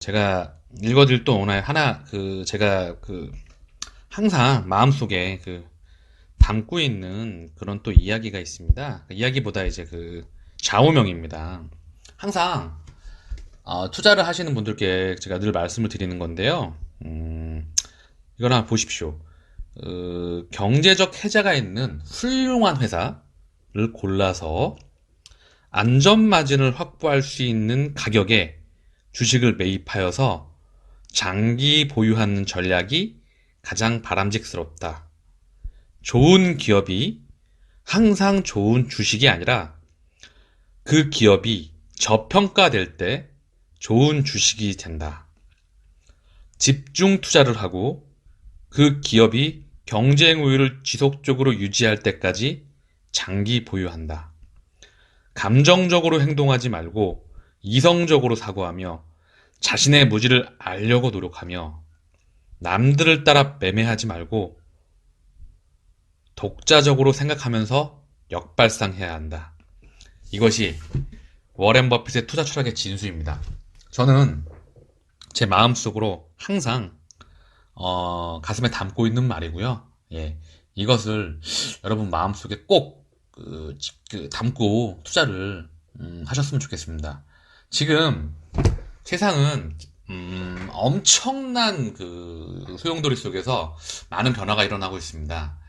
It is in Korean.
제가 읽어드릴 또 오늘 하나 그 제가 그 항상 마음속에 그 담고 있는 그런 또 이야기가 있습니다. 그 이야기보다 이제 그 좌우명입니다. 항상 어, 투자를 하시는 분들께 제가 늘 말씀을 드리는 건데요. 음, 이걸 한번 보십시오. 어, 경제적 해자가 있는 훌륭한 회사를 골라서 안전 마진을 확보할 수 있는 가격에 주식을 매입하여서 장기 보유하는 전략이 가장 바람직스럽다. 좋은 기업이 항상 좋은 주식이 아니라 그 기업이 저평가될 때 좋은 주식이 된다. 집중 투자를 하고 그 기업이 경쟁 우위를 지속적으로 유지할 때까지 장기 보유한다. 감정적으로 행동하지 말고 이성적으로 사고하며 자신의 무지를 알려고 노력하며 남들을 따라 매매하지 말고 독자적으로 생각하면서 역발상해야 한다. 이것이 워렌 버핏의 투자 철학의 진수입니다. 저는 제 마음속으로 항상 어, 가슴에 담고 있는 말이고요. 예, 이것을 여러분 마음속에 꼭 그, 지- 그 담고 투자를 음, 하셨으면 좋겠습니다. 지금 세상은 음, 엄청난 그 소용돌이 속에서 많은 변화가 일어나고 있습니다.